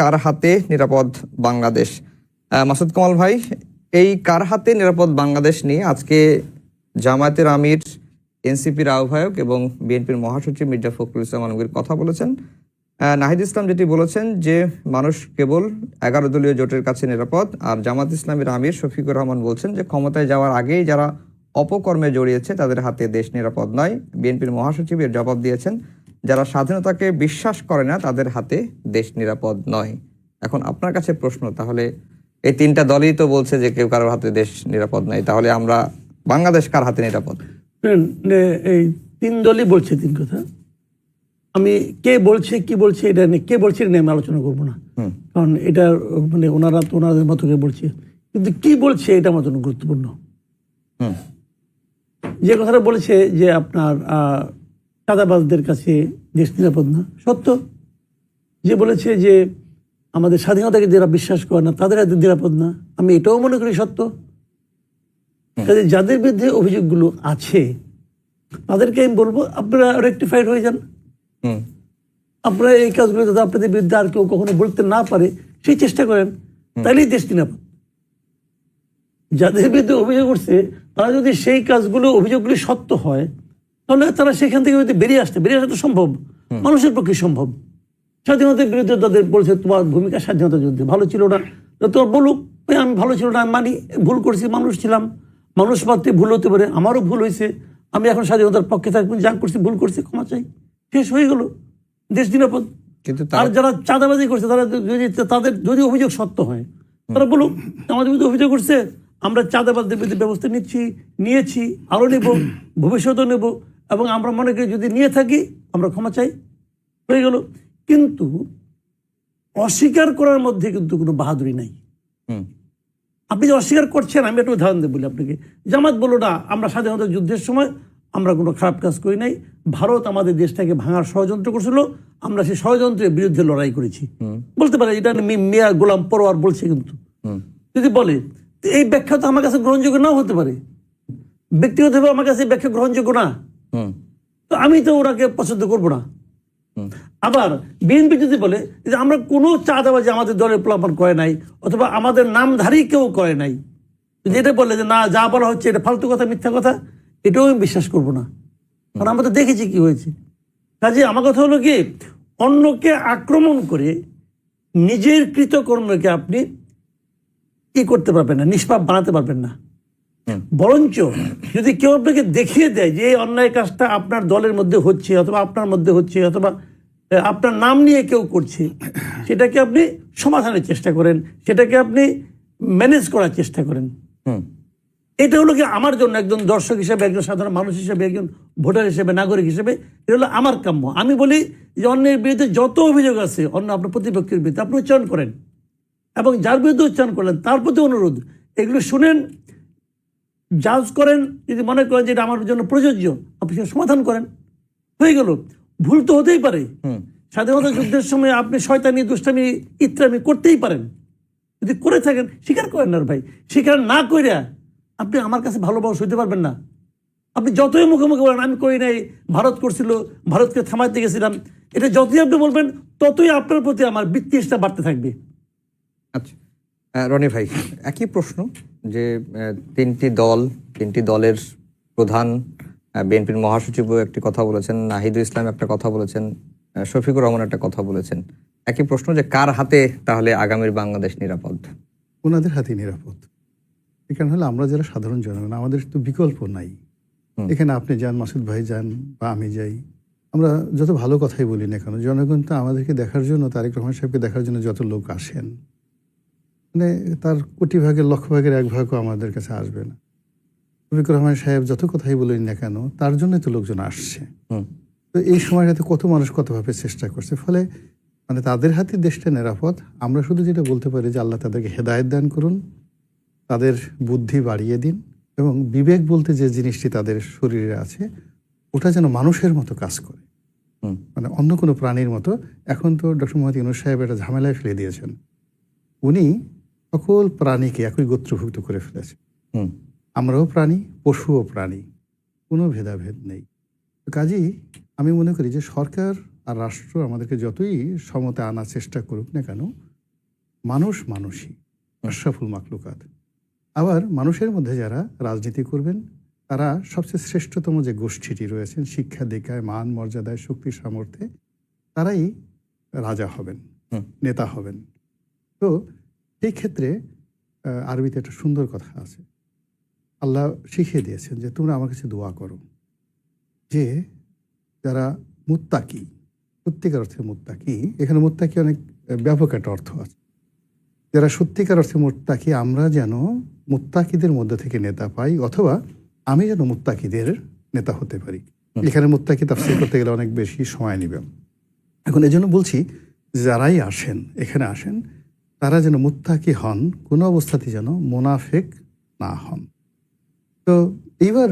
কার হাতে নিরাপদ বাংলাদেশ? মাসুদ কামাল ভাই, এই কার হাতে নিরাপদ বাংলাদেশ নিয়ে আজকে জামায়াতের আমির, এনসিপির আহ্বায়ক এবং বিএনপির মহাসচিব মির্জা ফখরুল ইসলাম আলমগীর কথা বলেছেন। নাহিদ ইসলাম যেটি বলেছেন যে, মানুষ কেবল এগারো দলীয় জোটের কাছে নিরাপদ, আর জামাত ইসলামের আমির শফিকুর রহমান বলছেন যে, ক্ষমতায় যাওয়ার আগেই যারা অপকর্মে জড়িয়েছে, তাদের হাতে দেশ নিরাপদ নয়। বিএনপির মহাসচিব এর জবাব দিয়েছেন যারা স্বাধীনতাকে বিশ্বাস করে না তাদের হাতে দেশ নিরাপদ নয়। এখন আপনার কাছে প্রশ্ন তাহলে এই তিনটা দলই তো বলছে যে কেউ কারোর হাতে দেশ নিরাপদ নাই তাহলে আমরা বাংলাদেশ কার হাতে নিরাপদ? এই তিন দলই বলছে তিন কথা। আমি কে বলছে কি বলছে এটা নিয়ে কে বলছে এটা নিয়ে আমি আলোচনা করব না। কারণ এটা মানে ওনারা তো ওনাদের মতো করে বলছে। কিন্তু কি বলছে এটা আমার জন্য গুরুত্বপূর্ণ। হুম। যে কথাটা বলেছে যে আপনার আহ, চাঁদাবাজদের কাছে দেশ নিরাপদ না। সত্য যে বলেছে যে আমাদের স্বাধীনতাকে যারা বিশ্বাস করে না তাদের হাতে নিরাপদ না। আমি এটাও মনে করি সত্য। কাজে যাদের বিরুদ্ধে অভিযোগগুলো আছে তাদেরকে আমি বলব আপনারা রেকটিফাইড হয়ে যান। আপনারা এই কাজগুলো যাতে আপনাদের বিরুদ্ধে আর কেউ কখনো বলতে না পারে সেই চেষ্টা করেন। তাহলেই দেশ নিরাপদ। যাদের বিরুদ্ধে অভিযোগ উঠছে তারা যদি সেই কাজগুলো অভিযোগগুলি সত্য হয় তাহলে তারা সেখান থেকে যদি বেরিয়ে আসতে বেরিয়ে আসা তো সম্ভব। মানুষের পক্ষে সম্ভব। স্বাধীনতার বিরুদ্ধে তাদের বলছে তোমার ভূমিকা স্বাধীনতা যুদ্ধে ভালো ছিল না। তো তোমার বলুক "এই আমি ভালো ছিল না মানি ভুল করছি মানুষ ছিলাম। মানুষ মাত্রে ভুল হতে পারে আমারও ভুল হয়েছে। আমি এখন স্বাধীনতার পক্ষে থাকব যা করছি ভুল করছি ক্ষমা চাই। শেষ হয়ে গেল। দেশ নিরাপদ। কিন্তু আর তার যারা চাঁদাবাজি করছে তারা যদি তাদের যদি অভিযোগ সত্য হয় তারা বলুক আমাদের বিরুদ্ধে অভিযোগ করছে আমরা চাঁদাবাজদের বিরুদ্ধে ব্যবস্থা নিচ্ছি নিয়েছি আরও নেব ভবিষ্যতেও নেব। এবং আমরা মনে করি যদি নিয়ে থাকি আমরা ক্ষমা চাই। হয়ে গেল। কিন্তু অস্বীকার করার মধ্যে কিন্তু কোনো বাহাদুরি নাই। আপনি যে অস্বীকার করছেন আমি একটা উদাহরণ দেব বলি আপনাকে। জামাত বলল না আমরা স্বাধীনতা যুদ্ধের সময় আমরা কোনো খারাপ কাজ করি নাই। ভারত আমাদের দেশটাকে ভাঙার ষড়যন্ত্র করছিল। আমরা সেই ষড়যন্ত্রের বিরুদ্ধে লড়াই করেছি। বলতে পারে এটা মিয়া গোলাম পরোয়ার বলছে কিন্তু। যদি বলে এই ব্যাখ্যা তো আমার কাছে গ্রহণযোগ্য নাও হতে পারে। ব্যক্তিগতভাবে আমার কাছে ব্যাখ্যা গ্রহণযোগ্য না। তো আমি তো ওনাকে পছন্দ করব না। আবার বিএনপি যদি বলে যে আমরা কোনো চাঁদাবাজি আমাদের দলের প্লাবন করে নাই অথবা আমাদের নামধারী কেউ করে নাই যদি এটা বলে যে না যা বলা হচ্ছে এটা ফালতু কথা মিথ্যা কথা এটাও আমি বিশ্বাস করব না। কারণ আমরা তো দেখেছি কি হয়েছে। কাজে আমার কথা হলো কি অন্যকে আক্রমণ করে নিজের কৃতকর্মকে আপনি কি করতে পারবেন না নিষ্পাপ বানাতে পারবেন না। বরঞ্চ যদি কেউ আপনাকে দেখিয়ে দেয় যে এই অন্যায় কাজটা আপনার দলের মধ্যে হচ্ছে অথবা আপনার মধ্যে হচ্ছে অথবা আপনার নাম নিয়ে কেউ করছে সেটাকে আপনি সমাধানের চেষ্টা করেন সেটাকে আপনি ম্যানেজ করার চেষ্টা করেন। এটা হলো কি আমার জন্য একজন দর্শক হিসেবে একজন সাধারণ মানুষ হিসেবে একজন ভোটার হিসেবে নাগরিক হিসেবে এটা হলো আমার কাম্য। আমি বলি যে অন্যের বিরুদ্ধে যত অভিযোগ আছে অন্য আপনার প্রতিপক্ষের বিরুদ্ধে আপনি উচ্চারণ করেন এবং যার বিরুদ্ধে উচ্চারণ করলেন তার প্রতি অনুরোধ। এগুলো শুনেন জাজ করেন যদি মনে করেন যে এটা আমার জন্য প্রযোজ্য আপনি সেটা সমাধান করেন। হয়ে গেল। ভুল তো হতেই পারে। স্বাধীনতা যুদ্ধের সময় আপনি শয়তানি দুষ্টামি ইত্রামি করতেই পারেন। যদি করে থাকেন স্বীকার করেন না ভাই। স্বীকার না কইরা আপনি আমার কাছে ভালো মানুষ হইতে পারবেন না। আপনি যতই মুখে মুখে বলেন আমি করি নাই ভারত করছিল ভারতকে থামাইতে গেছিলাম। এটা যতই আপনি বলবেন ততই আপনার প্রতি আমার বিত্তেষটা বাড়তে থাকবে। আচ্ছা। রনি ভাই একই প্রশ্ন। যে তিনটি দল তিনটি দলের প্রধান বিএনপির মহাসচিবও একটি কথা বলেছেন নাহিদুল ইসলাম একটা কথা বলেছেন শফিকুর রহমান একটা কথা বলেছেন। একই প্রশ্ন যে কার হাতে তাহলে আগামীর বাংলাদেশ নিরাপদ? ওনাদের হাতে নিরাপদ। এখানে হলো আমরা যারা সাধারণ জনগণ আমাদের তো বিকল্প নাই। এখানে আপনি যান মাসুদ ভাই যান বা আমি যাই আমরা যত ভালো কথাই বলি না কেন জনগণ তো আমাদেরকে দেখার জন্য তারেক রহমান সাহেবকে দেখার জন্য যত লোক আসেন মানে তার কোটি ভাগের লক্ষ ভাগের এক ভাগও আমাদের কাছে আসবে না। রফিকুর রহমান সাহেব যত কথাই বলি না কেন তার জন্যই তো লোকজন আসছে। তো এই সময়টাতে কত মানুষ কতভাবে চেষ্টা করছে ফলে মানে তাদের হাতে দেশটা নিরাপদ। আমরা শুধু যেটা বলতে পারি যে আল্লাহ তাদেরকে হেদায়ত দান করুন তাদের বুদ্ধি বাড়িয়ে দিন এবং বিবেক বলতে যে জিনিসটি তাদের শরীরে আছে ওটা যেন মানুষের মতো কাজ করে। মানে অন্য কোনো প্রাণীর মতো। এখন তো ডক্টর মোহাম্মদ ইউনুস সাহেব একটা ঝামেলায় ফেলে দিয়েছেন। উনি সকল প্রাণীকে একই গোত্রভুক্ত করে ফেলেছে। হুম। আমরাও প্রাণী পশুও প্রাণী কোনো ভেদাভেদ নেই। কাজেই আমি মনে করি যে সরকার আর রাষ্ট্র আমাদেরকে যতই সমতে আনার চেষ্টা করুক না কেন মানুষ মানুষই আশরাফুল মাকলুকাত আবার মানুষের মধ্যে যারা রাজনীতি করবেন তারা সবচেয়ে শ্রেষ্ঠতম যে গোষ্ঠীটি রয়েছেন শিক্ষা দীক্ষায় মান মর্যাদায় শক্তি সামর্থ্যে তারাই রাজা হবেন নেতা হবেন। তো এই ক্ষেত্রে আরবিতে একটা সুন্দর কথা আছে। আল্লাহ শিখিয়ে দিয়েছেন যে তোমরা আমার কাছে দোয়া করো যে যারা মুত্তাকি সত্যিকার অর্থে মুত্তাকি এখানে মুত্তাকি অনেক ব্যাপক একটা অর্থ আছে। যারা সত্যিকার অর্থে মুত্তাকি আমরা যেন মুত্তাকিদের মধ্যে থেকে নেতা পাই অথবা আমি যেন মুত্তাকিদের নেতা হতে পারি। এখানে মুত্তাকি তাফসির করতে গেলে অনেক বেশি সময় নেবে। এখন এই জন্য বলছি যারাই আসেন এখানে আসেন তারা যেন মুত্তাকি হন কোনো অবস্থাতেই যেন মোনাফেক না হন। তো এইবার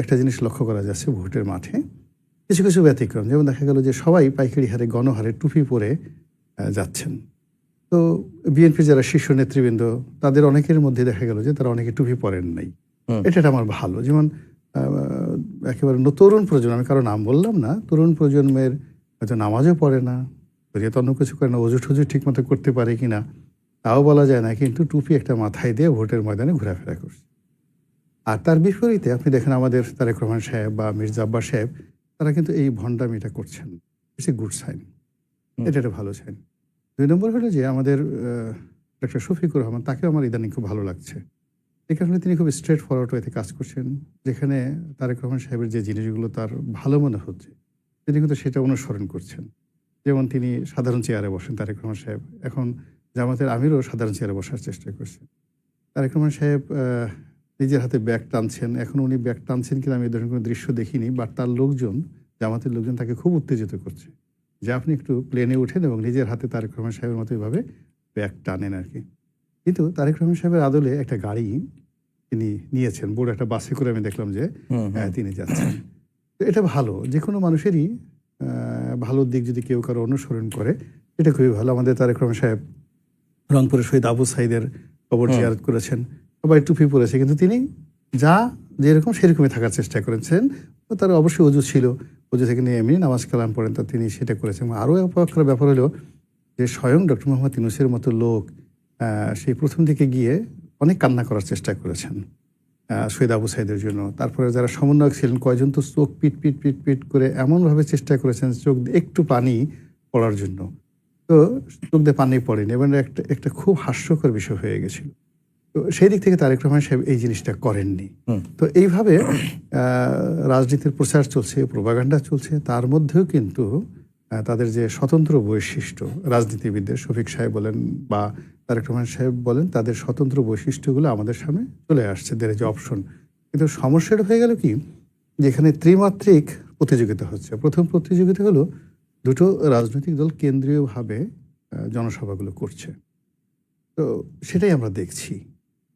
একটা জিনিস লক্ষ্য করা যাচ্ছে ভোটের মাঠে। কিছু কিছু ব্যতিক্রম যেমন দেখা গেল যে সবাই পাইকারি হারে গণহারে টুপি পরে যাচ্ছেন। তো বিএনপির যারা শীর্ষ নেতৃবৃন্দ তাদের অনেকের মধ্যে দেখা গেল যে তারা অনেকে টুপি পরেন নাই। এটা আমার ভালো। যেমন একেবারে তরুণ প্রজন্ম আমি কারও নাম বললাম না তরুণ প্রজন্মের হয়তো নামাজও পড়ে না শরীয়ত অন্য কিছু করে না অজু টজু ঠিক মতো করতে পারে কিনা তাও বলা যায় না কিন্তু টুপি একটা মাথায় দিয়ে ভোটের ময়দানে ঘোরাফেরা করছে। আর তার বিপরীতে আপনি দেখেন আমাদের তারেক রহমান সাহেব বা মির্জা আব্বাস সাহেব তারা কিন্তু এই ভণ্ডামিটা করছেন। It's a good sign. এটা একটা ভালো সাইন। দুই নম্বর হলো যে আমাদের ডক্টর শফিকুর রহমান তাকেও আমার ইদানিং খুব ভালো লাগছে। এই কারণে তিনি খুব স্ট্রেট ফরওয়ার্ড ওয়েতে কাজ করছেন যেখানে তারেক রহমান সাহেবের যে জিনিসগুলো তার ভালো মনে হচ্ছে তিনি কিন্তু সেটা অনুসরণ করছেন। যেমন তিনি সাধারণ চেয়ারে বসেন তারেক রহমান সাহেব। এখন জামাতের আমিরও সাধারণ চেয়ারে বসার চেষ্টা করছেন। তারেক রহমান সাহেব নিজের হাতে ব্যাগ টানছেন। এখন উনি ব্যাগ টানছেন কিনা আমি ধরনের কোনো দৃশ্য দেখিনি বাট তার লোকজন জামাতের লোকজন তাকে খুব উত্তেজিত করছে যে আপনি একটু প্লেনে উঠেন এবং নিজের হাতে তারেক রহমান সাহেবের মতো এভাবে ব্যাগ টানেন আর কি। কিন্তু তারেক রহমান সাহেবের আদলে একটা গাড়ি তিনি নিয়েছেন। বড় একটা বাসে করে আমি দেখলাম যে হ্যাঁ, তিনি যাচ্ছেন। তো এটা ভালো যে কোনো মানুষেরই আহ, ভালো দিক যদি কেউ কারও অনুসরণ করে এটা খুবই ভালো। আমাদের তারেক রহমান সাহেব রংপুরের শহীদ আবু সাইদের কবর। জিয়ারত করেছেন সবাই টুপি পরেছে কিন্তু তিনি যা যেরকম সেরকমই থাকার চেষ্টা করেছেন তার অবশ্যই অজু ছিল। অজু থেকে নিয়ে এমনি নামাজ কালাম পড়েন তা তিনি সেটা করেছেন। আরও একটা ব্যাপার হলো যে স্বয়ং ডক্টর মোহাম্মদ ইউনুসের মতো লোক সেই প্রথম দিকে গিয়ে অনেক কান্না করার চেষ্টা করেছেন। আহ, শহীদ আবু সাইদের জন্য। তারপরে যারা সমন্বয়ক ছিলেন কয়জন তো চোখ পিট পিট পিট পিট করে এমনভাবে চেষ্টা করেছেন চোখ একটু পানি পড়ার জন্য। তো চোখ দিয়ে পানি পড়েনি এবং একটা একটা খুব হাস্যকর বিষয় হয়ে গেছিল। তো সেই দিক থেকে তারেক রহমান সাহেব এই জিনিসটা করেননি। তো এইভাবে আহ, রাজনীতির প্রচার চলছে প্রভাগান্ডা চলছে তার মধ্যেও কিন্তু তাদের যে স্বতন্ত্র বৈশিষ্ট্য রাজনীতিবিদদের শফিক সাহেব বলেন বা তারেক রহমান সাহেব বলেন তাদের স্বতন্ত্র বৈশিষ্ট্যগুলো আমাদের সামনে চলে আসছে দের যে অপশন কিন্তু সমস্যাটা হয়ে গেল কি? যেখানে ত্রিমাত্রিক প্রতিযোগিতা হচ্ছে। প্রথম প্রতিযোগিতা হলো দুটো রাজনৈতিক দল কেন্দ্রীয়ভাবে জনসভাগুলো করছে। তো সেটাই আমরা দেখছি।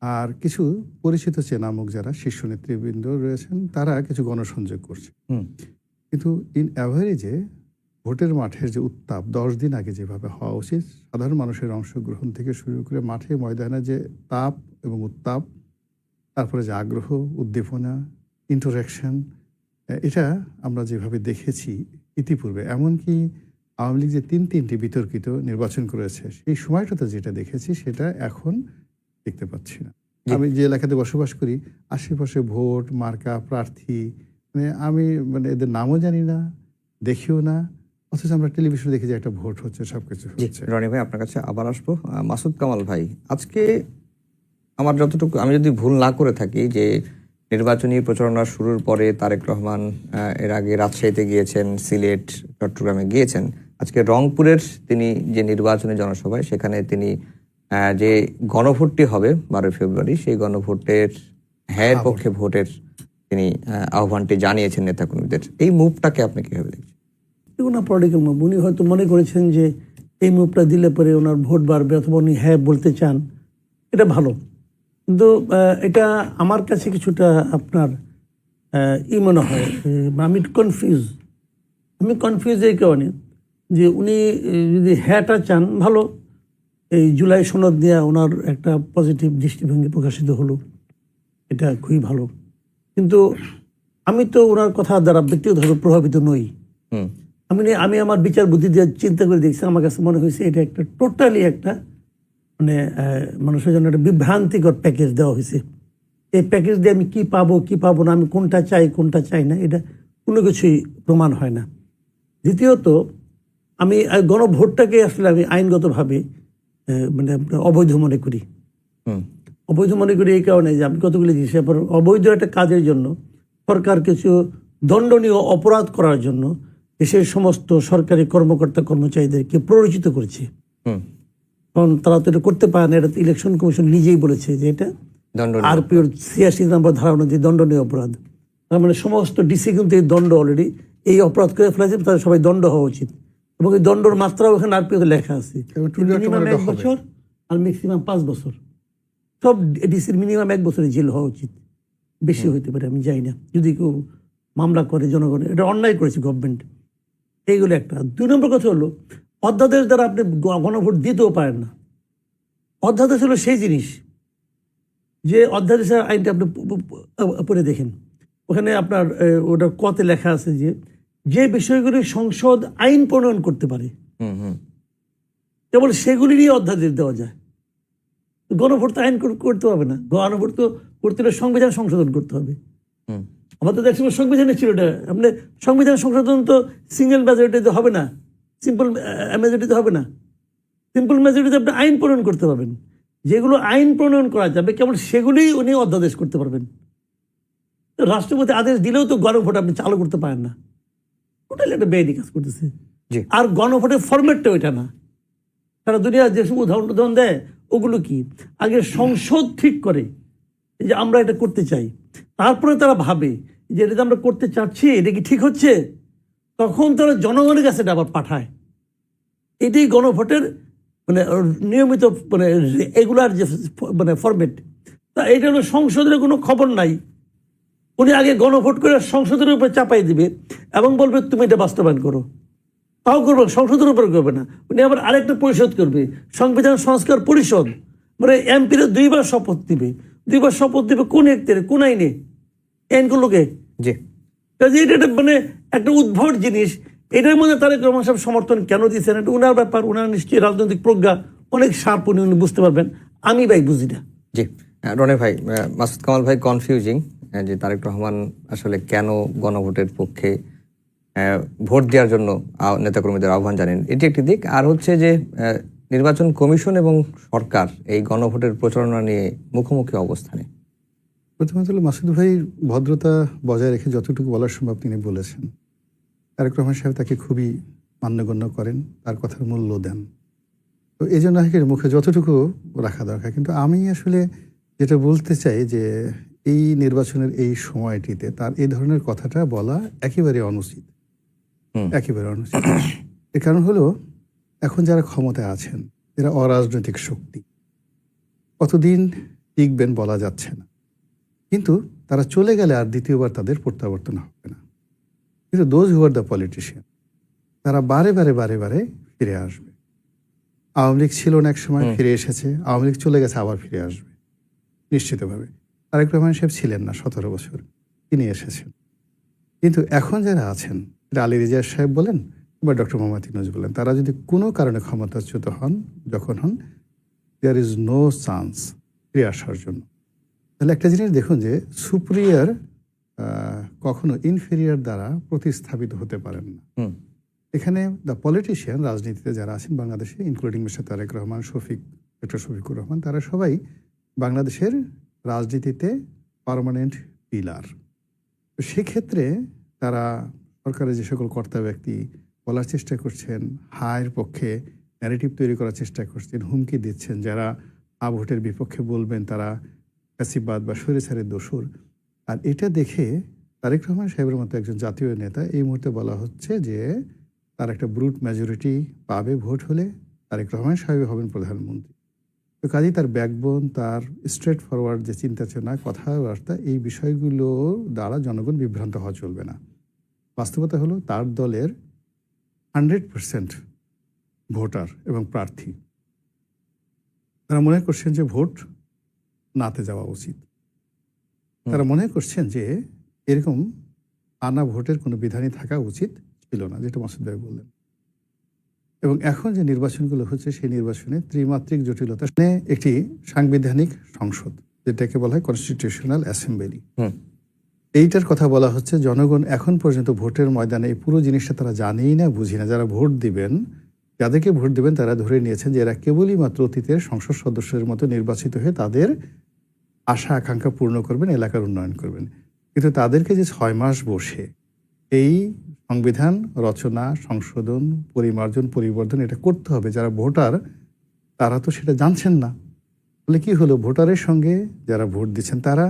আর কিছু পরিচিত চেনামুখ যারা শীর্ষ নেতৃবৃন্দ রয়েছেন তারা কিছু গণসংযোগ করছে। কিন্তু ইন অ্যাভারেজে ভোটের মাঠের যে উত্তাপ, দশ দিন আগে যেভাবে হওয়া উচিত, সাধারণ মানুষের অংশগ্রহণ থেকে শুরু করে মাঠে, ময়দানে যে তাপ এবং উত্তাপ, তারপরে যে আগ্রহ, উদ্দীপনা ইন্টারাকশন এটা আমরা যেভাবে দেখেছি ইতিপূর্বে, এমনকি আওয়ামী লীগ যে তিন তিনটি বিতর্কিত নির্বাচন করেছে, সেই সময়টাতে যেটা দেখেছি, সেটা এখন দেখতে পাচ্ছি না। আমি যে এলাকাতে বসবাস করি, আশেপাশে ভোট, মার্কা, প্রার্থী মানে আমি মানে এদের নামও জানি না, দেখিও না অথচ আমরা টেলিভিশনে দেখি যে একটা ভোট হচ্ছে সবকিছু হচ্ছে। রনি ভাই আপনার কাছে আবার আসব। মাসুদ কামাল ভাই আজকে আমার যতটুকু আমি যদি ভুল না করে থাকি যে নির্বাচনী প্রচারণা শুরুর পরে তারেক রহমান এর আগে রাজশাহীতে গিয়েছেন সিলেট চট্টগ্রামে গিয়েছেন। আজকে রংপুরের তিনি যে নির্বাচনী জনসভায় সেখানে তিনি আহ, যে গণভোটটি হবে বারোই ফেব্রুয়ারি সেই গণভোটের হ্যাঁ পক্ষে ভোটের তিনি আহ্বানটি জানিয়েছেন নেতাকর্মীদের। এই মুভটাকে আপনি কীভাবে দেখছেন? না পলিটিক্যাল মুভ উনি হয়তো মনে করেছেন যে এই মুভটা দিলে পরে ওনার ভোট বাড়বে অথবা উনি হ্যাঁ বলতে চান। এটা ভালো। কিন্তু এটা আমার কাছে কিছুটা আপনার ই মনে হয়। আমি কনফিউজ আমি কনফিউজ এই কারণে যে উনি যদি হ্যাঁটা চান, ভালো। এই জুলাই সনদ দেওয়া ওনার একটা পজিটিভ দৃষ্টিভঙ্গি প্রকাশিত হলো। এটা খুবই ভালো। কিন্তু আমি তো ওনার কথা দ্বারা ব্যক্তিগতভাবে প্রভাবিত নই। আমি আমি আমার বিচার বুদ্ধি দিয়ে চিন্তা করে দেখছি আমার কাছে মনে হয়েছে এটা একটা টোটালি একটা মানে মানুষের জন্য একটা বিভ্রান্তিকর প্যাকেজ দেওয়া হয়েছে। এই প্যাকেজ দিয়ে আমি কি পাবো কি পাবো না আমি কোনটা চাই কোনটা চাই না এটা কোনো কিছুই প্রমাণ হয় না। দ্বিতীয়ত আমি গণভোটটাকে আসলে আমি আইনগতভাবে মানে অবৈধ মনে করি। অবৈধ মনে করি এই কারণে যে আমি কতগুলি জিনিস অবৈধ একটা কাজের জন্য সরকার কিছু দণ্ডনীয় অপরাধ করার জন্য দেশের সমস্ত সরকারি কর্মকর্তা কর্মচারীদেরকে প্ররোচিত করেছে। কারণ তারা তো এটা করতে পারে না এটা ইলেকশন কমিশন নিজেই বলেছে যে এটা দণ্ডনীয় আরপিওর ছিয়াশি নম্বর ধারা অনুযায়ী দণ্ডনীয় অপরাধ। তার মানে সমস্ত ডিসি কিন্তু এই দণ্ড অলরেডি এই অপরাধ করে ফেলেছে তাদের সবাই দণ্ড হওয়া উচিত। এবং এই দণ্ডর মাত্রাও এখানে আরপিওতে লেখা আছে। মিনিমাম এক বছর আর ম্যাক্সিমাম পাঁচ বছর। সব ডিসির মিনিমাম এক বছরের জেল হওয়া উচিত। বেশি হইতে পারে আমি জানি না। যদি কেউ মামলা করে জনগণের এটা অন্যায় করেছে গভর্নমেন্ট এইগুলো একটা। দুই নম্বর কথা হলো অধ্যাদেশ দ্বারা আপনি গণভোট দিতেও পারেন না। অধ্যাদেশ হলো সেই জিনিস যে অধ্যাদেশের আইনটা আপনি পড়ে দেখেন। ওখানে আপনার ওটা কতে লেখা আছে যে যে বিষয়গুলি সংসদ আইন প্রণয়ন করতে পারে কেবল সেগুলি নিয়ে অধ্যাদেশ দেওয়া যায়। গণভোট তো আইন করতে হবে না। গণভোট তো করতে হলে সংবিধান সংশোধন করতে হবে। আমাদের তো একসময় সংবিধানে ছিল এটা আপনি সংবিধান সংশোধন তো সিঙ্গেল মেজরিটিতে হবে না। সিম্পল মেজরিটিতে হবে না। সিম্পল মেজরিটিতে আপনি আইন প্রণয়ন করতে পারবেন। যেগুলো আইন প্রণয়ন করা যাবে কেবল সেগুলিই উনি অধ্যাদেশ করতে পারবেন। রাষ্ট্রপতি আদেশ দিলেও তো গণভোট আপনি চালু করতে পারেন না। টোটালি একটা বেআইনি কাজ করতেছে। আর গণভোটের ফরম্যাটটা ওইটা না। সারা দুনিয়া যেসব উদাহরণ উদাহরণ দেয় ওগুলো কি? আগে সংসদ ঠিক করে যে আমরা এটা করতে চাই, তারপরে তারা ভাবে যে এটা আমরা করতে চাচ্ছি, এটা কি ঠিক হচ্ছে? তখন তারা জনগণের কাছে এটা আবার পাঠায়। এটাই গণভোটের মানে নিয়মিত মানে এগুলার যে মানে ফরম্যাট তা এটা হলো সংসদের কোনো খবর নাই। উনি আগে গণভোট করে সংসদের উপরে চাপাই দিবে এবং বলবে, তুমি এটা বাস্তবায়ন করো। তাও করবে, সংসদের উপরে করবে না। উনি আবার আরেকটা পরিষদ করবে, সংবিধান সংস্কার পরিষদ। মানে এমপিরা দুইবার শপথ দিবে। দুইবার শপথ দিবে কোন এক্তের কোন আইনে আইনগুলোকে জি। কাজে এটা একটা মানে একটা উদ্ভট জিনিস। এটার মধ্যে তারেক রহমান সাহেব সমর্থন কেন দিয়েছেন? এটা উনার ব্যাপার উনার নিশ্চয়ই রাজনৈতিক প্রজ্ঞা অনেক শার্প উনি উনি বুঝতে পারবেন। আমি ভাই বুঝি না। জি। রনে ভাই মাসুদ কামাল ভাই কনফিউজিং যে তারেক রহমান আসলে কেন গণভোটের পক্ষে ভোট দেওয়ার জন্য নেতাকর্মীদের আহ্বান জানেন। এটি একটি দিক। আর হচ্ছে যে নির্বাচন কমিশন এবং সরকার এই গণভোটের প্রচারণা নিয়ে মুখোমুখি অবস্থানে। প্রথমত হলো মাসুদ ভাই ভদ্রতা বজায় রেখে যতটুকু বলার সম্ভব তিনি বলেছেন। তারেক রহমান সাহেব তাকে খুবই মান্যগণ্য করেন তার কথার মূল্য দেন। তো এই জন্য নাকি মুখে যতটুকু রাখা দরকার। কিন্তু আমি আসলে যেটা বলতে চাই যে এই নির্বাচনের এই সময়টিতে তার এই ধরনের কথাটা বলা একেবারে অনুচিত। একেবারে অনুচিত। এর কারণ হলো এখন যারা ক্ষমতায় আছেন এরা অরাজনৈতিক শক্তি। কতদিন টিকবেন বলা যাচ্ছে না। কিন্তু তারা চলে গেলে আর দ্বিতীয়বার তাদের প্রত্যাবর্তন হবে না। কিন্তু those who are the politician তারা বারে বারে বারে বারে ফিরে আসবে। আওয়ামী লীগ ছিল না এক সময় ফিরে এসেছে। আওয়ামী লীগ চলে গেছে আবার ফিরে আসবে। নিশ্চিতভাবে। তারেক রহমান সাহেব ছিলেন না সতেরো বছর। তিনি এসেছেন। কিন্তু এখন যারা আছেন এটা আলী রিজার সাহেব বলেন বা ডক্টর মোহাম্মদ বলেন তারা যদি কোনো কারণে ক্ষমতাচ্যুত হন যখন হন দেয়ার ইজ নো চান্স ফিরে আসার জন্য। তাহলে একটা জিনিস দেখুন যে সুপ্রিয়ার কখনো ইনফেরিয়ার দ্বারা প্রতিস্থাপিত হতে পারেন না। এখানে দ্য পলিটিশিয়ান রাজনীতিতে যারা আছেন বাংলাদেশে including mister Tarique Rahman Shafiq doctor Shafiqur Rahman তারা সবাই বাংলাদেশের রাজনীতিতে পার্মানেন্ট পিলার তো সেক্ষেত্রে তারা সরকারের যে সকল কর্তা ব্যক্তি বলার চেষ্টা করছেন, হায়ের পক্ষে ন্যারেটিভ তৈরি করার চেষ্টা করছেন, হুমকি দিচ্ছেন যারা আ ভোটের বিপক্ষে বলবেন তারা ফ্যাসিবাদ বা সরেসারের দোসর আর এটা দেখে তারেক রহমান সাহেবের মতো একজন জাতীয় নেতা এই মুহূর্তে বলা হচ্ছে যে তার একটা ব্রুট মেজরিটি পাবে ভোট হলে তারেক রহমান সাহেব হবেন প্রধানমন্ত্রী। তো কাজেই তার ব্যাকবোন তার স্ট্রেট ফরওয়ার্ড যে চিন্তা চেতনা কথাবার্তা, এই বিষয়গুলো দ্বারা জনগণ বিভ্রান্ত হওয়া চলবে না। বাস্তবতা হলো তার দলের হান্ড্রেড পার্সেন্ট ভোটার এবং প্রার্থী। তারা মনে করছেন যে ভোট নাতে যাওয়া উচিত। তারা মনে করছেন যে এরকম আনা ভোটের কোনো বিধানই থাকা উচিত ছিল না, যেটা মাসুদ ভাই বললেন। এবং এখন যে নির্বাচনগুলো হচ্ছে, সেই নির্বাচনে ত্রিমাত্রিক জটিলতা মানে একটি সাংবিধানিক সংসদ, যেটাকে বলা হয় কনস্টিটিউশনাল অ্যাসেম্বলি। এইটার কথা বলা হচ্ছে, জনগণ এখন পর্যন্ত ভোটের ময়দানে এই পুরো জিনিসটা তারা জানেই না, বুঝি না। যারা ভোট দিবেন, যাদেরকে ভোট দিবেন, তারা ধরে নিয়েছেন যে এরা কেবলই মাত্র অতীতের সংসদ সদস্যের মতো নির্বাচিত হয়ে তাদের আশা, আকাঙ্ক্ষা পূর্ণ করবেন, এলাকার উন্নয়ন করবেন। কিন্তু তাদেরকে যে ছয় মাস বসে এই সংবিধান রচনা, সংশোধন, পরিমার্জন, পরিবর্তন এটা করতে হবে। যারা ভোটার, তারা তো সেটা জানছেন না। ফলে কী হলো? ভোটারের সঙ্গে যারা ভোট দিচ্ছেন তারা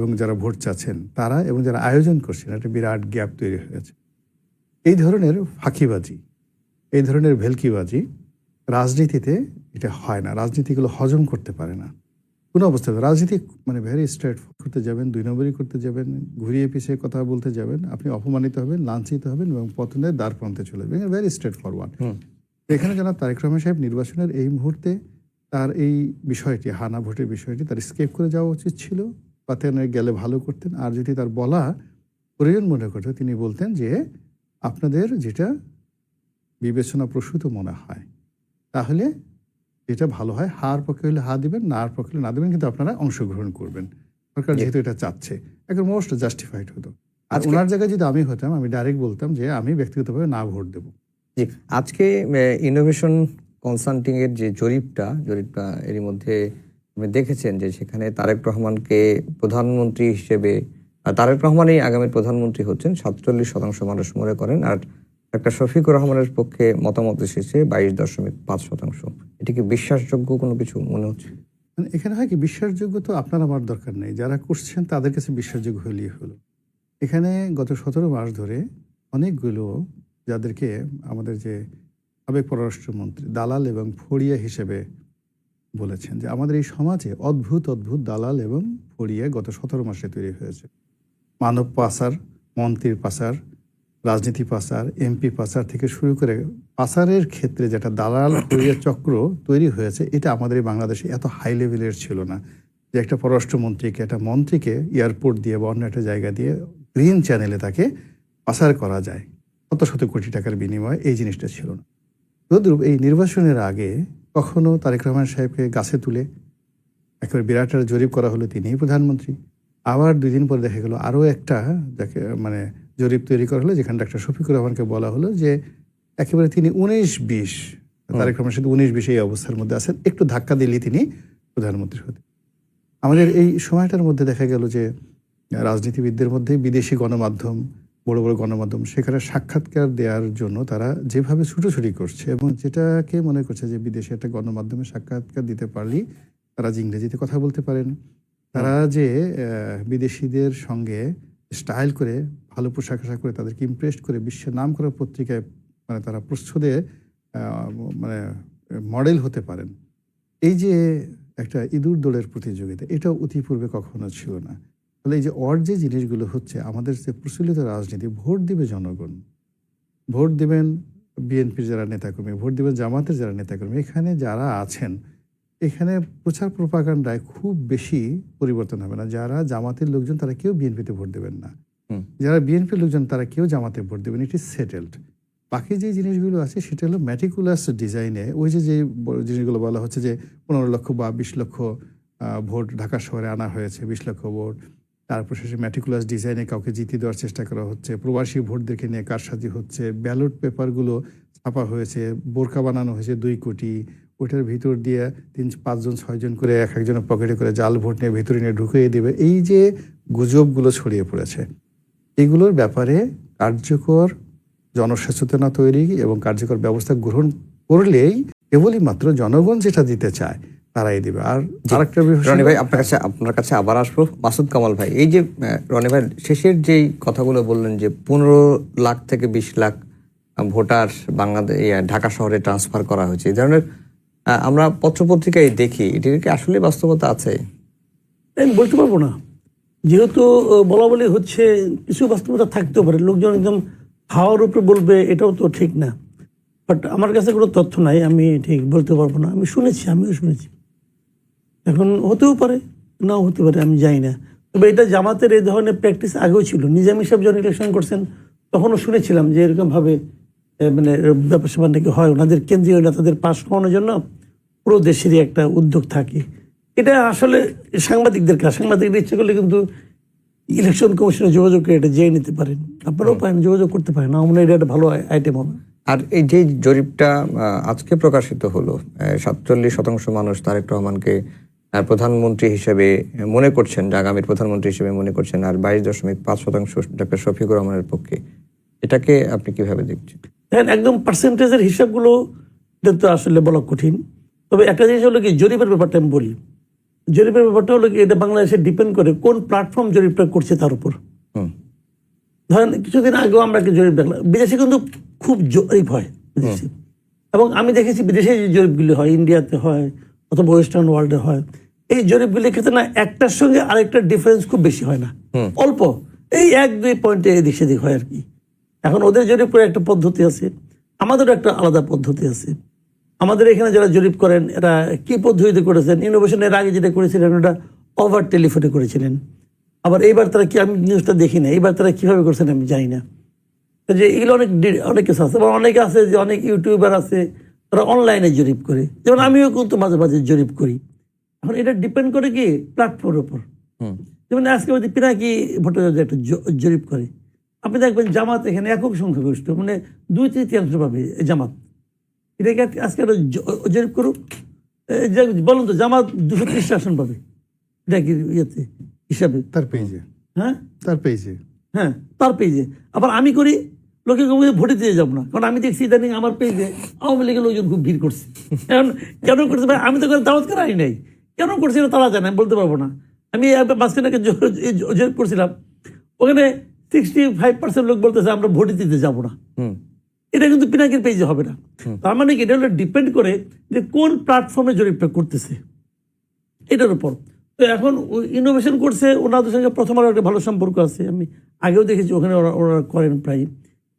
এবং যারা ভোট চাচ্ছেন তারা এবং যারা আয়োজন করছেন একটা বিরাট গ্যাপ তৈরি হয়েছে এই ধরনের ফাঁকিবাজি এই ধরনের ভেলকিবাজি রাজনীতিতে এটা হয় না। রাজনীতিগুলো হজম করতে পারে না। কোনো অবস্থায় রাজনীতি মানে ভেরি স্ট্রেট করতে যাবেন দুই নম্বরই করতে যাবেন ঘুরিয়ে পিছিয়ে কথা বলতে যাবেন আপনি অপমানিত হবেন লাঞ্ছিত হবেন এবং পতনের দ্বার প্রান্তে চলে যাবেন। Very straightforward. এখানে জনাব তারেক রহমান সাহেব নির্বাচনের এই মুহূর্তে তার এই বিষয়টি হানা ভোটের বিষয়টি তার স্কেপ করে যাওয়া উচিত ছিল। বা তিনি গেলে ভালো করতেন। আর যদি তার বলা প্রয়োজন মনে করতো তিনি বলতেন যে আপনাদের যেটা বিবেচনা প্রসূত মনে হয় তাহলে যেটা ভালো হয় হার পক্ষে হলে হা দিবেন না আর পক্ষে হলে না দেবেন কিন্তু আপনারা অংশগ্রহণ করবেন। সরকার যেহেতু এটা চাচ্ছে এখন মোস্ট জাস্টিফাইড হতো। আর ওনার জায়গায় যদি আমি হতাম আমি ডাইরেক্ট বলতাম যে আমি ব্যক্তিগতভাবে না ভোট দেবো। জি আজকে ইনোভেশন কনসাল্টিং এর যে জরিপটা জরিপটা এরই মধ্যে আপনি দেখেছেন যে সেখানে তারেক রহমানকে প্রধানমন্ত্রী হিসেবে তারেক রহমানই আগামী প্রধানমন্ত্রী হচ্ছেন, সাতচল্লিশ শতাংশ মানুষ মনে করেন, আর একটা শফিকুর রহমানের পক্ষে মতামত এসেছে বাইশ দশমিক পাঁচ শতাংশ। এটি কি বিশ্বাসযোগ্য কোনো কিছু মনে হচ্ছে? মানে এখানে হয় কি, বিশ্বাসযোগ্য তো আপনার আমার দরকার নেই। যারা করছেন তাদের কাছে বিশ্বাসযোগ্য হলেই হলো। এখানে গত সতেরো মাস ধরে অনেকগুলো যাদেরকে আমাদের যে সাবেক পররাষ্ট্রমন্ত্রী, দালাল এবং ফড়িয়া হিসেবে বলেছেন যে আমাদের এই সমাজে অদ্ভুত অদ্ভুত দালাল এবং ফড়িয়া গত সতেরো মাসে তৈরি হয়েছে। মানব পাচার, মন্ত্রীর পাচার, রাজনীতি পাচার, এমপি পাচার থেকে শুরু করে পাচারের ক্ষেত্রে যেটা দালাল ফড়িয়া চক্র তৈরি হয়েছে, এটা আমাদের এই বাংলাদেশে এত হাই লেভেলের ছিল না যে একটা পররাষ্ট্রমন্ত্রীকে, একটা মন্ত্রীকে এয়ারপোর্ট দিয়ে বা অন্য একটা জায়গা দিয়ে গ্রিন চ্যানেলে তাকে পাচার করা যায়। শত শত কোটি টাকার বিনিময়ে এই জিনিসটা ছিল না। তদ্রূপ এই নির্বাচনের আগে কখনো তারেক রহমান সাহেবকে গাছে তুলে একেবারে বিরাট জরিপ করা হলো তিনিই প্রধানমন্ত্রী। আবার দুই দিন পরে দেখা গেল আরও একটা যাকে মানে জরিপ তৈরি করা হলো যেখানে ডাক্তার শফিকুর রহমানকে বলা হলো যে একেবারে তিনি উনিশ বিশ তারেক রহমান সাথে উনিশ বিশ এই অবস্থার মধ্যে আছেন একটু ধাক্কা দিলেই তিনি প্রধানমন্ত্রী হতে। আমাদের এই সময়টার মধ্যে দেখা গেল যে রাজনীতিবিদদের মধ্যে বিদেশি গণমাধ্যম বড় বড় গণমাধ্যম সেখানে সাক্ষাৎকার দেওয়ার জন্য তারা যেভাবে ছুটোছুটি করছে এবং যেটাকে মনে করছে যে বিদেশে একটা গণমাধ্যমে সাক্ষাৎকার দিতে পারলেই তারা যে ইংরেজিতে কথা বলতে পারেন। তারা যে বিদেশিদের সঙ্গে স্টাইল করে ভালো পোশাক আশাক করে তাদেরকে ইমপ্রেস করে বিশ্বের নাম করা পত্রিকায় মানে তারা প্রচ্ছদে মানে মডেল হতে পারেন। এই যে একটা ইঁদুর দৌড়ের প্রতিযোগিতা এটা অতিপূর্বে কখনো ছিল না। ফলে এই যে অর যে জিনিসগুলো হচ্ছে আমাদের যে প্রচলিত রাজনীতি ভোট দিবে জনগণ। ভোট দিবেন বিএনপির যারা নেতাকর্মী ভোট দিবেন জামাতের যারা নেতাকর্মী এখানে যারা আছেন এখানে প্রচার প্রপাগান্ডায় খুব বেশি পরিবর্তন হবে না। যারা জামাতের লোকজন তারা কেউ বিএনপিতে ভোট দেবেন না। যারা বিএনপির লোকজন তারা কেউ জামাতে ভোট দেবেন ইট ইজ সেটেলড বাকি যে জিনিসগুলো আছে সেটা হলো ম্যাটিকুলাস ডিজাইনে ওই যে যে জিনিসগুলো বলা হচ্ছে যে পনেরো লক্ষ বা বিশ লক্ষ ভোট ঢাকা শহরে আনা হয়েছে বিশ লক্ষ ভোট। তারপর শেষে ম্যাটিকুলাস ডিজাইনে কাউকে জিতিয়ে দেওয়ার চেষ্টা করা হচ্ছে। প্রবাসী ভোটদেরকে নিয়ে কারসাজি হচ্ছে। ব্যালট পেপারগুলো ছাপা হয়েছে, বোরকা বানানো হয়েছে দুই কোটি। ওইটার ভিতর দিয়ে তিন, পাঁচজন, ছয়জন করে এক একজনের পকেটে করে জাল ভোট নিয়ে ভিতরে নিয়ে ঢুকিয়ে দেবে। এই যে গুজবগুলো ছড়িয়ে পড়েছে, এগুলোর ব্যাপারে কার্যকর জনসচেতনা তৈরি এবং কার্যকর ব্যবস্থা গ্রহণ করলেই কেবলই মাত্র জনগণ যেটা দিতে চায় তারাই দিবে। আর আরেকটা বিষয় রনি ভাই আপনার কাছে আপনার কাছে আবার আসব। মাসুদ কামাল ভাই এই যে রনি ভাই শেষের যেই কথাগুলো বললেন যে পনেরো লাখ থেকে বিশ লাখ ভোটার বাংলাদেশ ঢাকা শহরে ট্রান্সফার করা হয়েছে। এই ধরনের আমরা পত্রপত্রিকায় দেখি এটির কি আসলে বাস্তবতা আছে? আমি বলতে পারব না। যেহেতু বলা বলি হচ্ছে কিছু বাস্তবতা থাকতেও পারে। লোকজন একদম হাওয়ার উপরে বলবে এটাও তো ঠিক না। বাট আমার কাছে কোনো তথ্য নাই আমি ঠিক বলতে পারব না। আমি শুনেছি আমিও শুনেছি। এখন হতেও পারে নাও হতে পারে আমি জানি না। তবে এটা জামাতের এই ধরনের প্র্যাকটিস আগেও ছিল। নিজাম সাহেব যখন ইলেকশন করছেন তখনও শুনেছিলাম যে এরকমভাবে মানে ব্যাপার স্যাপার নাকি হয় ওনাদের কেন্দ্রীয় নেতাদের পাশ করানোর জন্য পুরো দেশেরই একটা উদ্যোগ থাকে। এটা আসলে সাংবাদিকদের কাজ। সাংবাদিকদের ইচ্ছে করলে কিন্তু ইলেকশন কমিশনে যোগাযোগ করে এটা জেনে নিতে পারেন। আপনারাও পারেন যোগাযোগ করতে পারেন। আমার এটা একটা ভালো আইটেম হবে। আর এই যে জরিপটা আজকে প্রকাশিত হলো সাতচল্লিশ শতাংশ মানুষ তারেক রহমানকে প্রধানমন্ত্রী হিসেবে মনে করছেন যে আগামীর প্রধানমন্ত্রী হিসেবে মনে করছেন আর বাইশ দশমিক পাঁচ শতাংশ ডক্টর শফিকুর রহমানের পক্ষে। এটাকে আপনি কীভাবে দেখছেন? একদম পার্সেন্টেজের হিসাবগুলো তো আসলে বলা কঠিন। তবে একটা জিনিস হলো কি জরিপের ব্যাপারটা আমি বলি। জরিপের ব্যাপারটা হলো কি এটা বাংলাদেশে ডিপেন্ড করে কোন প্ল্যাটফর্ম জরিপটা করছে তার উপর। হুম। ধরেন কিছুদিন আগেও আমরা একটা জরিপ দেখলাম। বিদেশে কিন্তু খুব জরিপ হয় বিদেশে এবং আমি দেখেছি বিদেশে যে জরিপগুলি হয় ইন্ডিয়াতে হয় অথবা ওয়েস্টার্ন ওয়ার্ল্ডে হয়। এই জরিপগুলির ক্ষেত্রে না একটার সঙ্গে আরেকটার ডিফারেন্স খুব বেশি হয় না। অল্প। এই এক দুই পয়েন্টে এদিক সেদিক হয় আর কি। এখন ওদের জরিপ করে একটা পদ্ধতি আছে। আমাদেরও একটা আলাদা পদ্ধতি আছে। আমাদের এখানে যারা জরিপ করেন এরা কি পদ্ধতিতে করেছেন? ইনোভেশনের আগে যেটা করেছিলেন ওটা ওভার টেলিফোনে করেছিলেন। আবার এইবার তারা কি আমি নিউজটা দেখি না এইবার তারা কীভাবে করছেন আমি জানি না। যে এগুলো অনেক অনেক কিছু আছে। আবার অনেকে আছে যে অনেক ইউটিউবার আছে। তারা অনলাইনে জরিপ করে। যেমন আমিও কিন্তু মাঝে মাঝে জরিপ করি। এখন এটা ডিপেন্ড করে কি? প্ল্যাটফর্মের উপর। যেমন আজকে ওই যে পিনাকি ভট্টাচার্য একটা জরিপ করে আপনি দেখবেন জামাত এখানে একক সংখ্যাগরিষ্ঠ মানে দুই তৃতীয়াংশ পাবে এই জামাত। এটাকে আজকে- আজকে একটা জ- জরিপ করুক। বলুন তো জামাত দুশো ত্রিশ আসন পাবে এটা কি ইয়েতে হিসাবে। তার পেয়েছে হ্যাঁ? তার পেয়েছে হ্যাঁ তার পেজে। আবার আমি করি লোকে ভোটে দিয়ে যাব না? কারণ আমি দেখছি ইদানিং আমার পেজে আওয়ামী লীগের লোকজন খুব ভিড় করছে। এখন কেন করছে? ভাই আমি তো করে দাওয়াত করে আনি নাই। কেন করছে এটা তারা জানে আমি বলতে পারব না। আমি মাঝখানে একটা জো- এই জো- জরিপ করছিলাম। ওখানে সিক্সটি ফাইভ পার্সেন্ট লোক বলতেছে আমরা ভোটে দিতে যাব না। এটা কিন্তু পিনাকির পেজে হবে না। তার মানে কি? এটা হলো ডিপেন্ড করে যে কোন প্ল্যাটফর্মে জরিপটা করতেছে। এটার উপর। তো এখন ইনোভেশন করছে ওনাদের সঙ্গে প্রথম আরও একটা ভালো সম্পর্ক আছে। আমি আগেও দেখেছি ওখানে ওরা ওরা করেন প্রায়।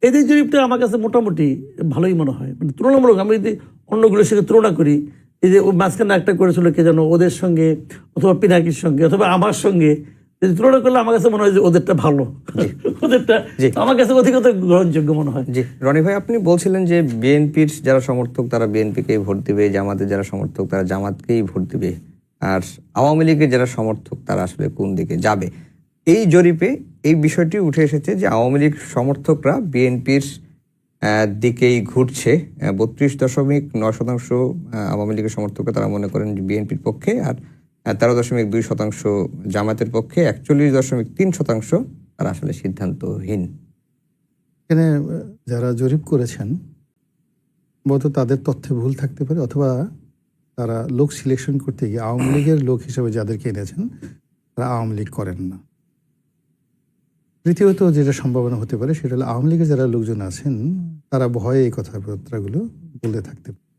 এদের জরিপটা আমার কাছে মোটামুটি ভালোই মনে হয়। মানে তুলনামূলক আমি যদি অন্যগুলোর সঙ্গে তুলনা করি এই যে মাঝখানে একটা করেছিল কে যেন ওদের সঙ্গে অথবা পিনাকির সঙ্গে অথবা আমার সঙ্গে যদি তুলনা করলে আমার কাছে মনে হয় যে ওদেরটা ভালো। ওদেরটা। আমার কাছে অধিকত গ্রহণযোগ্য মনে হয়। জি। রনি ভাই আপনি বলছিলেন যে বিএনপির যারা সমর্থক তারা বিএনপিকেই ভোট দিবে জামাতের যারা সমর্থক তারা জামাতকেই ভোট দিবে। আর আওয়ামী লীগের যারা সমর্থক তারা আসলে কোন দিকে যাবে? এই জরিপে এই বিষয়টি উঠে এসেছে যে আওয়ামী লীগ সমর্থকরা বিএনপির দিকেই ঘুরছে। বত্রিশ দশমিক নয় শতাংশ আওয়ামী লীগের সমর্থকরা তারা মনে করেন বিএনপির পক্ষে আর তেরো দশমিক দুই শতাংশ জামাতের পক্ষে, একচল্লিশ দশমিক তিন শতাংশ তারা আসলে সিদ্ধান্তহীন। এখানে যারা জরিপ করেছেন বোধ তাদের তথ্যে ভুল থাকতে পারে অথবা তারা লোক সিলেকশন করতে গিয়ে আওয়ামী লীগের লোক হিসেবে যাদেরকে এনেছেন, তারা আওয়ামী লীগ করেন না। তৃতীয়ত যেটা সম্ভাবনা হতে পারে সেটা হলো আওয়ামী লীগের যারা লোকজন আছেন তারা ভয়ে এই কথাবার্তাগুলো বলতে থাকতে পারে।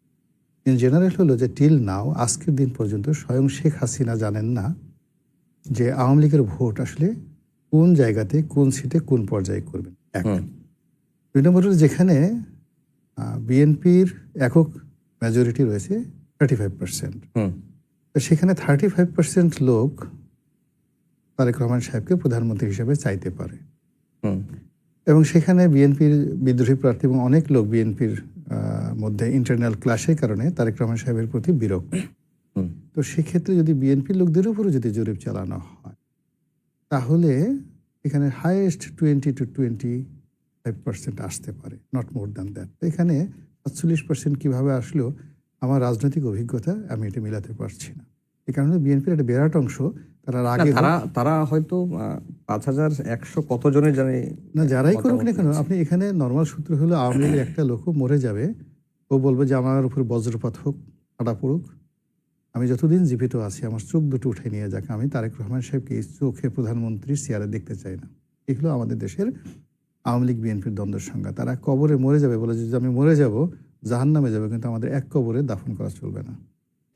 ইন জেনারেল হলো যে টিল নাও আজকের দিন পর্যন্ত স্বয়ং শেখ হাসিনা জানেন না যে আওয়ামী লীগের ভোট আসলে কোন জায়গাতে কোন সিটে কোন পর্যায়ে করবেন। এক। দুই নম্বর হলো যেখানে বিএনপির একক মেজরিটি রয়েছে থার্টি ফাইভ পার্সেন্ট তো সেখানে থার্টি ফাইভ পার্সেন্ট লোক তারেক রহমান সাহেবকে প্রধানমন্ত্রী হিসেবে চাইতে পারে। এবং সেখানে বিএনপির বিদ্রোহী প্রার্থী এবং অনেক লোক বিএনপির মধ্যে ইন্টারনাল ক্লাসের কারণে তারেক রহমান সাহেবের প্রতি বিরক্ত। তো সেক্ষেত্রে যদি বিএনপির লোকদের উপরও যদি জরিপ চালানো হয় তাহলে এখানে highest twenty two twenty five percent আসতে পারে নট মোর দ্যান দ্যাট এখানে সাতচল্লিশ পার্সেন্ট কীভাবে আসলো আমার রাজনৈতিক অভিজ্ঞতা আমি এটা মিলাতে পারছি না। এই কারণে বিএনপির একটা বিরাট অংশ তারা আগে তারা তারা হয়তো পাঁচ হাজার একশো কত জনের জানি না যারাই করুক না কেন আপনি এখানে নর্মাল সূত্র হলো আওয়ামী লীগের একটা লোকও মরে যাবে। ও বলবে যে আমার উপর বজ্রপাত হোক কাটা পড়ুক। আমি যতদিন জীবিত আছি আমার চোখ দুটো উঠে নিয়ে যাক। আমি তারেক রহমান সাহেবকে এই চোখে প্রধানমন্ত্রীর চেয়ারে দেখতে চাই না। এগুলো আমাদের দেশের আওয়ামী লীগ বিএনপির দ্বন্দ্বের সংজ্ঞা। তারা কবরে মরে যাবে বলে যদি আমি মরে যাব জাহান নামে যাবে কিন্তু আমাদের এক কবরে দাফন করা চলবে না।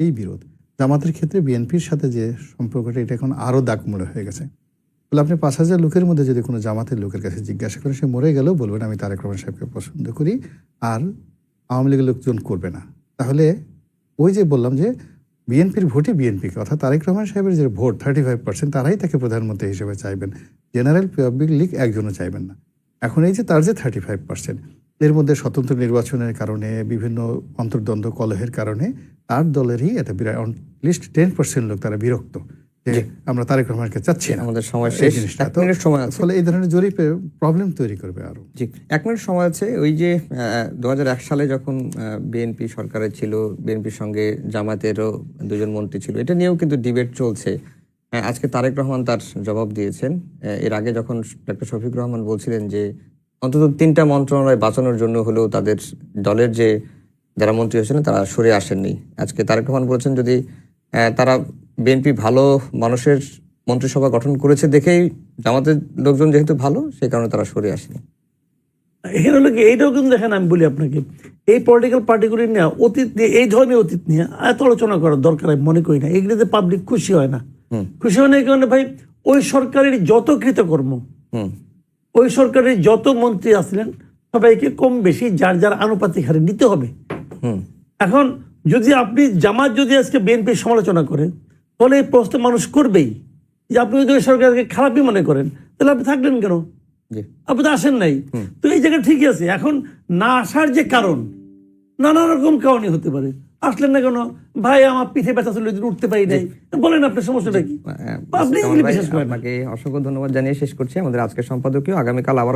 এই বিরোধ। জামাতের ক্ষেত্রে বিএনপির সাথে যে সম্পর্কটা, এটা এখন আরও দাগমূলে হয়ে গেছে। বলে আপনি পাঁচ হাজার লোকের মধ্যে যদি কোনো জামাতের লোকের কাছে জিজ্ঞাসা করেন, সে মরে গেলেও বলবেন, আমি তারেক রহমান সাহেবকে পছন্দ করি, আর আওয়ামী লীগের লোকজন করবে না। তাহলে ওই যে বললাম যে বিএনপির ভোটই বিএনপিকে অর্থাৎ তারেক রহমান সাহেবের যে ভোট থার্টি ফাইভ পার্সেন্ট তারাই তাকে প্রধানমন্ত্রী হিসেবে চাইবেন। জেনারেল পাবলিক লীগ একজনও চাইবেন না। এখন এই যে তার যে থার্টি ফাইভ পার্সেন্ট এর মধ্যে স্বতন্ত্র নির্বাচনের কারণে, বিভিন্ন অন্তর্দ্বন্দ্ব, কলহের কারণে তার দলেরই একটা বিরাট লিস্ট টেন পার্সেন্ট লোক তারা বিরক্ত যে আমরা তারেক রহমানকে চাচ্ছি না। আমাদের সময় শেষ। এক মিনিট সময় আছে। ফলে এই ধরনের জরিপে প্রবলেম তৈরি করবে আরও। জি এক মিনিট সময় আছে। ওই যে দুহাজার এক সালে যখন বিএনপি সরকারে ছিল বিএনপির সঙ্গে জামাতেরও দুজন মন্ত্রী ছিল এটা নিয়েও কিন্তু ডিবেট চলছে। আজকে তারেক রহমান তার জবাব দিয়েছেন। এর আগে যখন ডক্টর শফিক রহমান বলছিলেন যে অন্তত তিনটা মন্ত্রণালয় বাঁচানোর জন্য হলেও তাদের দলের যে যারা মন্ত্রী হয়েছিলেন তারা সরে আসেননি। আজকে তারেক রহমান বলেছেন যদি তারা বিএনপি ভালো মানুষের মন্ত্রিসভা গঠন করেছে দেখেই জামাতের লোকজন যেহেতু ভালো সেই কারণে তারা সরে আসেনি। এখানে হলো কি এইটাও কিন্তু দেখেন আমি বলি আপনাকে এই পলিটিক্যাল পার্টিগুলি নিয়ে অতীত নিয়ে এই ধরনের অতীত নিয়ে এত আলোচনা করার দরকার আমি মনে করি না। এগুলিতে পাবলিক খুশি হয় না। খুশি হয় না এই কারণে ভাই ওই সরকারের যত কৃতকর্ম ওই সরকারের যত মন্ত্রী আসলেন সবাইকে কম বেশি যার যার আনুপাতিক হারে নিতে হবে। এখন যদি আপনি জামাত যদি আজকে বিএনপির সমালোচনা করেন তাহলে এই প্রশ্ন মানুষ করবেই। যে আপনি যদি সরকারকে খারাপই মনে করেন তাহলে আপনি থাকলেন কেন? আপনি তো আসেন নাই। তো এই জায়গায় ঠিকই আছে। এখন না আসার যে কারণ নানা রকম কারণই হতে পারে। আসলেন না কেন? ভাই আমার পিঠে ব্যথা ছিল ওই উঠতে পারি নাই। বলেন আপনার সমস্যাটা কি? আহ, আপনি। আপনাকে অসংখ্য ধন্যবাদ জানিয়ে শেষ করছি। আমাদের আজকের সম্পাদকীয় আগামীকাল আবার